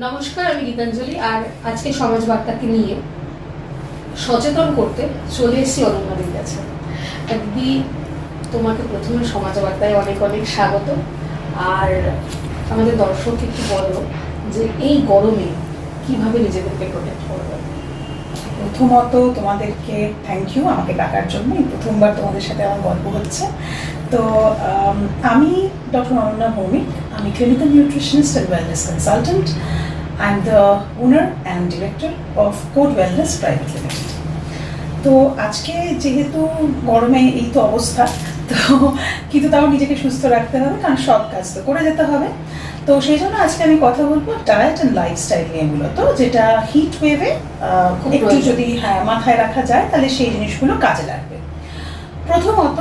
নমস্কার, আমি গীতাঞ্জলি, আর আজকে সমাজ বার্তাকে নিয়ে সচেতন করতে চলে এসেছি অনন্যাদির কাছে। দিদি তোমাকে প্রথমে সমাজ বার্তায় অনেক অনেক স্বাগত। আর আমাদের দর্শককে একটু বলো যে এই গরমে কীভাবে নিজেদেরকে প্রোটেক্ট করবে? প্রথমত তোমাদেরকে থ্যাংক ইউ আমাকে ডাকার জন্য। প্রথমবার তোমাদের সাথে আমার গল্প হচ্ছে। তো, আমি ডক্টর অনন্যা ভৌমিক, আমি clinical nutritionist and wellness consultant am the owner and director of code wellness private limited তো আজকে যেহেতু গরমে এই তো অবস্থা তো কিন্তু তাও নিজেকে সুস্থ রাখতে হবে কারণ সব কাজ তো করে যেতে হবে। তো সেই জন্য আজকে আমি কথা বলব ডায়েট অ্যান্ড লাইফস্টাইল নিয়ে মূলত যেটা হিট ওয়েভে একটু। যদি হ্যাঁ মাথায় রাখা যায় তাহলে সেই জিনিসগুলো কাজে লাগবে। প্রথমত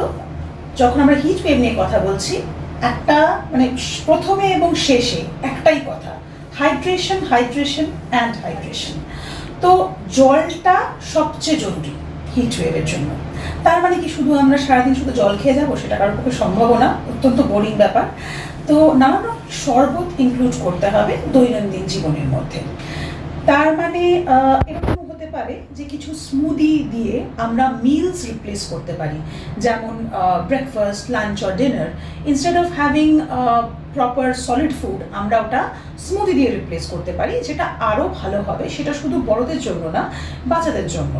যখন আমরা হিট ওয়েভ নিয়ে কথা বলছি একটা মানে প্রথমে এবং শেষে একটাই কথা হাইড্রেশন হাইড্রেশন অ্যান্ড হাইড্রেশন তো জলটা সবচেয়ে জরুরি হিট ওয়েভের জন্য। তার মানে কি শুধু আমরা সারাদিন শুধু জল খেয়ে যাব সেটা কারোর পক্ষে সম্ভব না, অত্যন্ত বোরিং ব্যাপার। তো নানান শরবত ইনক্লুড করতে হবে দৈনন্দিন জীবনের মধ্যে। তার মানে এরকম পারে যে কিছু স্মুদি দিয়ে আমরা মিলস রিপ্লেস করতে পারি। যেমন breakfast lunch or dinner instead of having proper solid food আমরা ওটা স্মুদি দিয়ে রিপ্লেস করতে পারি, যেটা আরও ভালো হবে। সেটা শুধু বড়দের জন্য না, বাচ্চাদের জন্য।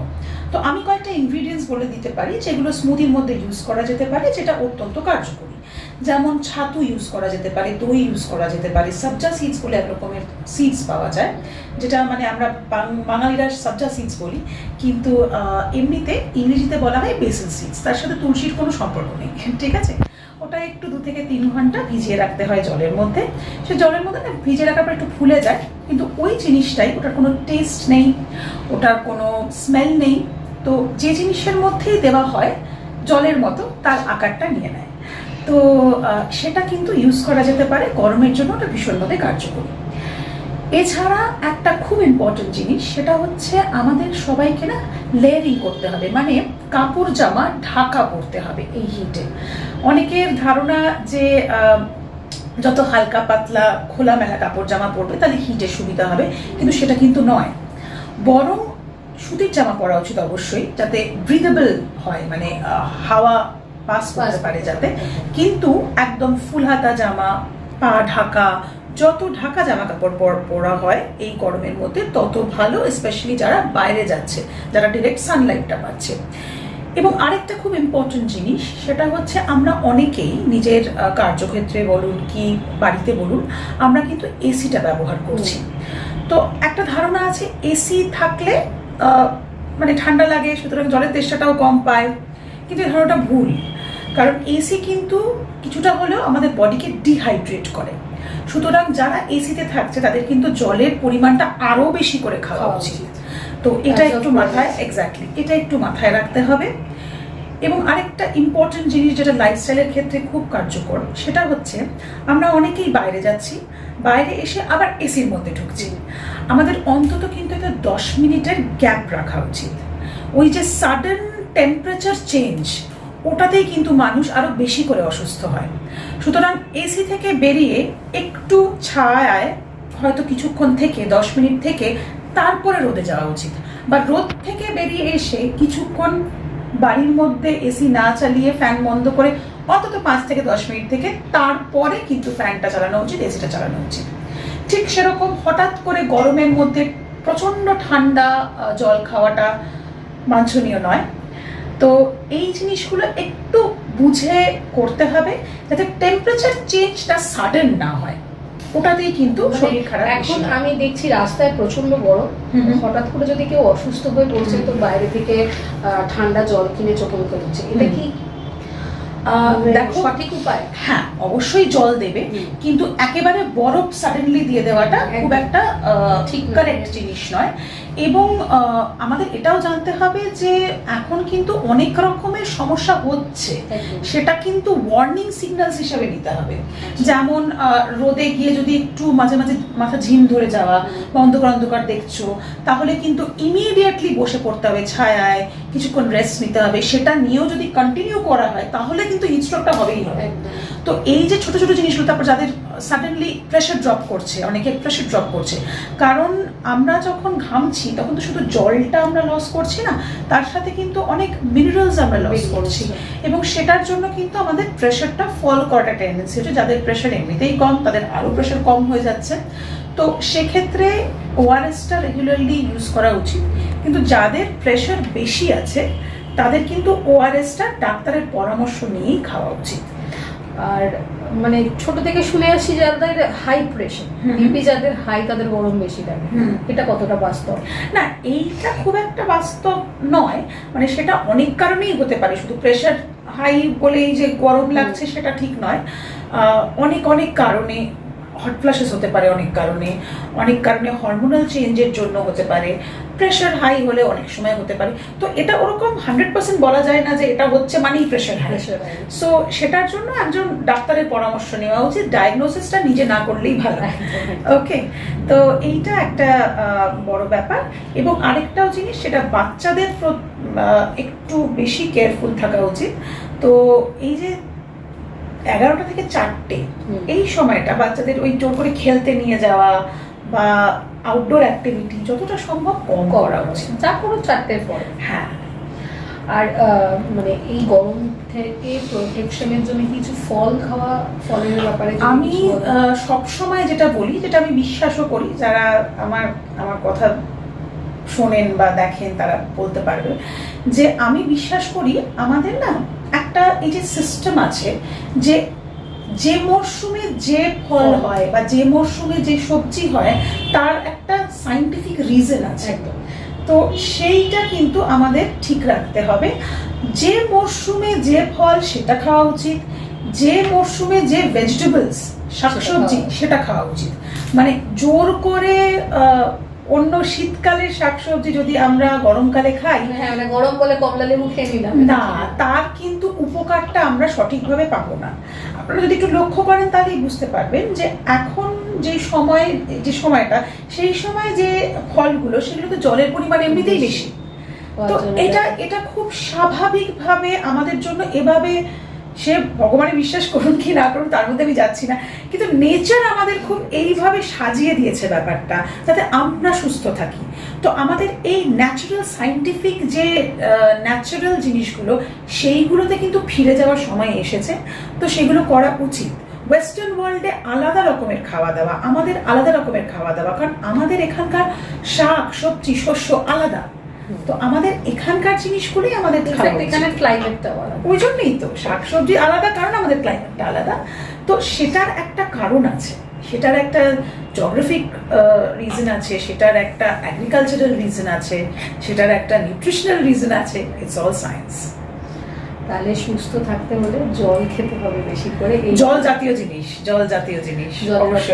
তো আমি কয়েকটা ইনগ্রিডিয়েন্টস বলে দিতে পারি, যেগুলো স্মুদির মধ্যে ইউজ করা যেতে পারে, যেটা অত্যন্ত কার্যকরী। যেমন ছাতু ইউজ করা যেতে পারে, দই ইউজ করা যেতে পারে সাবজা সিডস বলে এক রকমের সিডস পাওয়া যায়, যেটা মানে আমরা বাঙালিরা সাবজা সিডস বলি, কিন্তু এমনিতে ইংরেজিতে বলা হয় বেসিল সিডস তার সাথে তুলসীর কোনো সম্পর্ক নেই, ঠিক আছে? ওটা একটু দু থেকে তিন ঘণ্টা ভিজিয়ে রাখতে হয় জলের মধ্যে, সে জলের মধ্যে না ভিজিয়ে রাখার পর একটু ফুলে যায়, কিন্তু ওই জিনিসটাই ওটার কোনো টেস্ট নেই, ওটার কোনো স্মেল নেই, তো যে জিনিসের মধ্যেই দেওয়া হয় জলের মতো, তার আকারটা নিয়ে নেয়। তো সেটা কিন্তু ইউজ করা যেতে পারে গরমের জন্য, ওটা ভীষণভাবে কার্যকরী। এছাড়া একটা খুব ইম্পর্টেন্ট জিনিস, সেটা হচ্ছে আমাদের সবাইকে না লেয়ারিং করতে হবে মানে কাপড় জামা ঢাকা পরতে হবে এই হিটে অনেকের ধারণা যে যত হালকা পাতলা খোলামেলা কাপড় জামা পরবে, তাহলে হিটে সুবিধা হবে, কিন্তু সেটা কিন্তু নয়। বরং সুতির জামা পরা উচিত অবশ্যই, যাতে ব্রিদেবল হয় মানে হাওয়া পাস করতে পারে যাতে। কিন্তু একদম ফুল হাতা জামা পা ঢাকা যত ঢাকা জামা কাপড় পর- পরা হয় এই গরমের মধ্যে তত ভালো স্পেশালি যারা বাইরে যাচ্ছে যারা ডিরেক্ট সানলাইটটা পাচ্ছে। এবং আরেকটা খুব ইম্পর্টেন্ট জিনিস সেটা হচ্ছে আমরা অনেকেই নিজের কার্যক্ষেত্রে বলুন কি বাড়িতে বলুন আমরা কিন্তু এসিটা ব্যবহার করছি। তো একটা ধারণা আছে এসি থাকলে মানে ঠান্ডা লাগে সুতরাং জলের তেষ্টাটাও কম পায়। কিন্তু এই ধারণাটা ভুল। কারণ এসি কিন্তু কিছুটা হলেও আমাদের বডিকে ডিহাইড্রেট করে। সুতরাং যারা এসিতে থাকছে তাদের কিন্তু জলের পরিমাণটা আরও বেশি করে খাওয়া উচিত। তো এটা একটু মাথায়। এক্স্যাক্টলি এটা একটু মাথায় রাখতে হবে। এবং আরেকটা ইম্পর্টেন্ট জিনিস যেটা লাইফস্টাইলের ক্ষেত্রে খুব কার্যকর সেটা হচ্ছে আমরা অনেকেই বাইরে যাচ্ছি বাইরে এসে আবার এসির মধ্যে ঢুকছি। আমাদের অন্তত কিন্তু একটা দশ মিনিটের গ্যাপ রাখা উচিত। ওই যে সাডেন টেম্পারেচার চেঞ্জ ওটাতেই কিন্তু মানুষ আরও বেশি করে অসুস্থ হয়। সুতরাং এসি থেকে বেরিয়ে একটু ছায়ায় হয়তো কিছুক্ষণ থেকে, দশ মিনিট থেকে তারপরে রোদে যাওয়া উচিত। বা রোদ থেকে বেরিয়ে এসে কিছুক্ষণ বাড়ির মধ্যে এসি না চালিয়ে ফ্যান বন্ধ করে অন্তত পাঁচ থেকে দশ মিনিট থেকে তারপরে কিন্তু ফ্যানটা চালানো উচিত, এসিটা চালানো উচিত। ঠিক সেরকম হঠাৎ করে গরমের মধ্যে প্রচণ্ড ঠান্ডা জল খাওয়াটা বাঞ্ছনীয় নয়। তো এই জিনিসগুলো একটু বুঝে করতে হবে যাতে টেম্পারেচার চেঞ্জটা সাডেন না হয়। ওটাতেই কিন্তু মানে শরীর খারাপ এখন আমি দেখছি রাস্তায় প্রচণ্ড গরম। হঠাৎ করে যদি কেউ অসুস্থ হয়ে পড়ছে তো বাইরে থেকে ঠান্ডা জল কিনে চোখে মুখে দিচ্ছে এটা কি? আহ, মানে দেখো সঠিক উপায়? হ্যাঁ অবশ্যই জল দেবে কিন্তু একেবারে বরফ সাডেনলি দিয়ে দেওয়াটা খুব একটা ঠিক কারেক্ট জিনিস নয়। এবং আমাদের এটাও জানতে হবে যে এখন কিন্তু অনেক রকমের সমস্যা হচ্ছে। সেটা কিন্তু ওয়ার্নিং সিগন্যালস হিসেবে নিতে হবে। যেমন রোদে গিয়ে যদি একটু মাঝে মাঝে মাথা ঝিম ধরে যাওয়া বা অন্ধকার অন্ধকার দেখছ তাহলে কিন্তু ইমিডিয়েটলি বসে পড়তে হবে ছায়ায় কিছুক্ষণ রেস্ট নিতে হবে। সেটা নিয়েও যদি কন্টিনিউ করা হয় তাহলে কিন্তু হিটস্ট্রোকটা হবেই হবে। তো এই যে ছোট ছোট জিনিসগুলো তারপর যাদের সাডেনলি প্রেশার ড্রপ করছে অনেকে প্রেশার ড্রপ করছে কারণ আমরা যখন ঘামছি তখন তো শুধু জলটা আমরা লস করছি না তার সাথে কিন্তু অনেক মিনারেলস আমরা লস করছি। এবং সেটার জন্য কিন্তু আমাদের প্রেশারটা ফল করাটা টেন্ডেন্সি হচ্ছে যাদের প্রেশার এমনিতেই কম তাদের আরও প্রেশার কম হয়ে যাচ্ছে। তো সেক্ষেত্রে ওআরএসটা রেগুলারলি ইউজ করা উচিত। কিন্তু যাদের প্রেশার বেশি আছে তাদের কিন্তু ওআরএসটা ডাক্তারের পরামর্শ নিয়েই খাওয়া উচিত। আর মানে ছোট থেকে শুনে আসি যাদের হাই প্রেশার। বিপি যাদের হাই তাদের গরম বেশি থাকে এটা কতটা বাস্তব? না এইটা খুব একটা বাস্তব নয়। মানে সেটা অনেক কারণেই হতে পারে। শুধু প্রেশার হাই বলেই যে গরম লাগছে সেটা ঠিক নয়। অনেক অনেক কারণে হট ফ্লাশেস হতে পারে অনেক কারণে অনেক কারণে হরমোনাল চেঞ্জের জন্য হতে পারে প্রেশার হাই হলে অনেক সময় হতে পারে। তো এটা ওরকম হান্ড্রেড পার্সেন্ট বলা যায় না যে এটা হচ্ছে মানেই প্রেশার হাই সো সেটার জন্য একজন ডাক্তারের পরামর্শ নেওয়া উচিত। ডায়াগনোসিসটা নিজে না করলেই ভালো। ওকে তো এইটা একটা বড় ব্যাপার। এবং আরেকটাও জিনিস সেটা বাচ্চাদের একটু বেশি কেয়ারফুল থাকা উচিত। তো এই যে এগারোটা থেকে চারটে। এই সময়টা বাচ্চাদের ওই জোর করে খেলতে নিয়ে যাওয়া বা আউটডোর অ্যাক্টিভিটি যতটা সম্ভব কম করা উচিত। যা কোনো চারটের পরে। হ্যাঁ। আর মানে এই গরম থেকে প্রোটেকশনের জন্য কিছু ফল খাওয়া ফলের ব্যাপারে আমি সব সময় যেটা বলি যেটা আমি বিশ্বাসও করি যারা আমার আমার কথা শোনেন বা দেখেন তারা বলতে পারবে যে আমি বিশ্বাস করি আমাদের না একটা এই যে সিস্টেম আছে যে যে মরশুমে যে ফল। হয় বা যে মরশুমে যে সবজি হয় তার একটা সাইন্টিফিক রিজন আছে। একদম। তো সেইটা কিন্তু আমাদের ঠিক রাখতে হবে। যে মরশুমে যে ফল সেটা খাওয়া উচিত। যে মরশুমে যে ভেজিটেবলস শাকসবজি সেটা খাওয়া উচিত। মানে জোর করে অন্য শীতকালের শাকসবজি যদি আমরা গরমকালে খাই হ্যাঁ মানে গরম বলে কমলা লেবু খেয়ে নিলাম। না তার কিন্তু উপকারটা আমরা সঠিকভাবে পাবো না। আপনারা যদি একটু লক্ষ্য করেন তাহলেই বুঝতে পারবেন যে এখন যে সময় যে সময়টা সেই সময় যে ফলগুলো সেগুলো তো জলের পরিমাণ এমনিতেই বেশি। তো এটা এটা খুব স্বাভাবিকভাবে আমাদের জন্য এভাবে সে ভগবানে বিশ্বাস করুন কি না করুন, তার মধ্যে আমি যাচ্ছি না। কিন্তু নেচার আমাদের খুব এইভাবে সাজিয়ে দিয়েছে ব্যাপারটা, যাতে আমরা সুস্থ থাকি। তো আমাদের এই ন্যাচারাল সাইন্টিফিক যে ন্যাচারাল জিনিসগুলো, সেইগুলোতে কিন্তু ফিরে যাওয়ার সময় এসেছে। তো সেগুলো করা উচিত। ওয়েস্টার্ন ওয়ার্ল্ডে আলাদা রকমের খাওয়া দাওয়া, আমাদের আলাদা রকমের খাওয়া দাওয়া, কারণ আমাদের এখানকার শাক, সবজি, শস্য আলাদা। তো আমাদের এখানকার জিনিসগুলোই আমাদের এখানে ক্লাইমেটটা ওই জন্যই তো শাকসবজি আলাদা কারণ আমাদের ক্লাইমেটটা আলাদা। তো সেটার একটা কারণ আছে সেটার একটা জগ্রাফিক রিজন আছে সেটার একটা অ্যাগ্রিকালচারাল রিজন আছে সেটার একটা নিউট্রিশনাল রিজন আছে ইটস অল সায়েন্স তাহলে সুস্থ থাকতে হলে জল খেতে হবে বেশি করে জল জাতীয় জিনিস জল জাতীয় জিনিস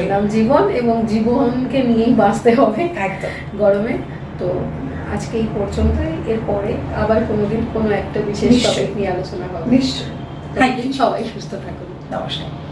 নাম জীবন এবং জীবনকে নিয়েই বাঁচতে হবে একদম। গরমে। তো আজকে এই পর্যন্তই। এরপরে আবার কোনোদিন কোনো একটা বিশেষ নিশ্চয়ই। টপিক নিয়ে আলোচনা হবে। নিশ্চয় ইউ সবাই সুস্থ থাকুন। নমস্কার।